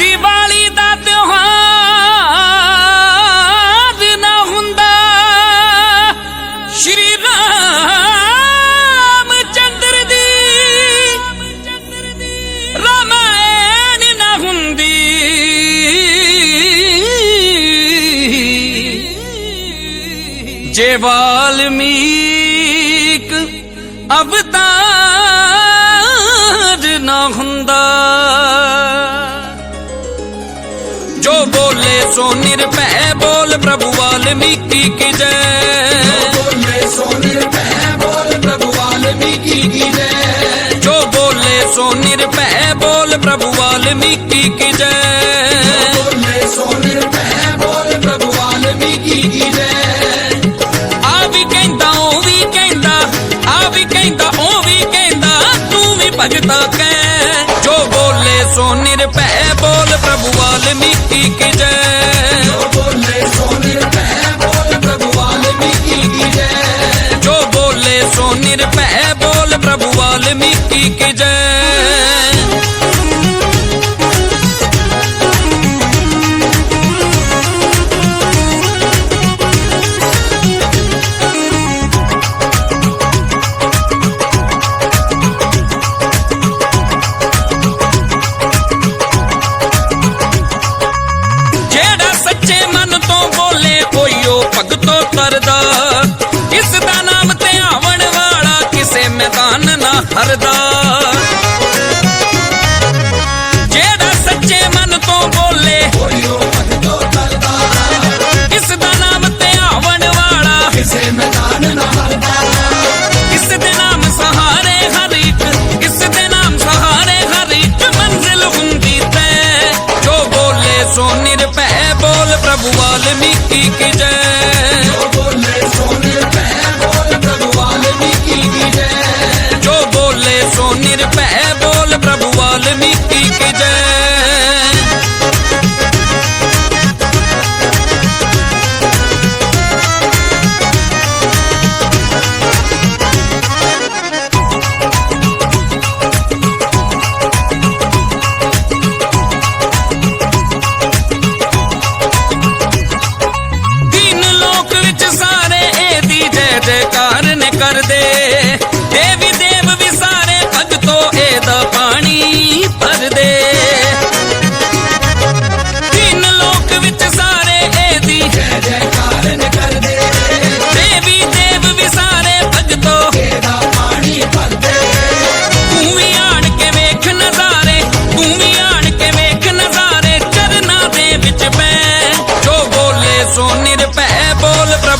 ਦੀਵਾਲੀ ਦਾ ਤਿਉਹਾਰ ਨਾ ਹੁੰਦਾ। ਸ਼੍ਰੀ ਰਾਮ ਚੰਦਰ ਦੀ ਰਮਾਇਣ ਨਾ ਹੁੰਦੀ। ਜੇ ਵਾਲਮੀਕ ਅਵਤਾਰ ਨਾ ਹੁੰਦਾ। ਜੋ ਬੋਲੇ ਸੋ ਨਿਰਭੈ ਬੋਲ ਪ੍ਰਭੂ ਵਾਲਮੀਕੀ ਕੀ ਜੈ बोले सो निर्भय बोल प्रभु वाल्मीकि की जय ਜੋ ਬੋਲੇ ਸੋ ਨਿਰਭੈ ਬੋਲ ਪ੍ਰਭੂ ਵਾਲਮੀਕੀ ਕੀ ਜੈ बोले सो निर्भय बोल प्रभु वाल्मीकि की जय ਆ ਵੀ ਕਹਿੰਦਾ ਉਹ ਵੀ ਕਹਿੰਦਾ ਆ ਵੀ ਕਹਿੰਦਾ ਉਹ ਵੀ ਕਹਿੰਦਾ ਤੂੰ ਵੀ ਭਗਤਾ ਕਹਿ ਜੋ ਬੋਲੇ ਸੋ ਨਿਰਭੈ ਨਿਰਭੈ ਬੋਲ ਪ੍ਰਭੂ ਵਾਲਮੀਕੀ ਕੀ ਜੈ। ਹਰਦਾਸ ਜਿਹੜਾ ਸੱਚੇ ਮਨ ਤੋਂ ਬੋਲੇ ਇਸ ਦਾ ਵਾਲਾ, ਕਿਸੇ ਦੇ ਨਾਮ ਸਹਾਰੇ ਹਰ ਇੱਕ ਦੇ ਨਾਮ ਸਹਾਰੇ ਹਰ ਇੱਕ ਮੰਜ਼ਿਲ ਹੁੰਦੀ ਤੈ। ਜੋ ਬੋਲੇ ਸੋ ਨਿਰਭੈ ਬੋਲ, ਪ੍ਰਭੂ ਵਾਲਮੀਕੀ ਬੋਲੇ ਨਿਰਭੈ ਬੋਲ ਪ੍ਰਭੂ ਵਾਲਮੀਕੀ ਕੀ ਜੈ। ਦੀਨ ਲੋਕ ਵਿੱਚ ਸਾਰੇ ਇਹਦੀ ਜੈ ਜੈਕਾਰ ਨੇ ਕਰਦੇ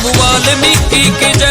ਵਾਲਮੀਕੀ ਕੇ ਜੈ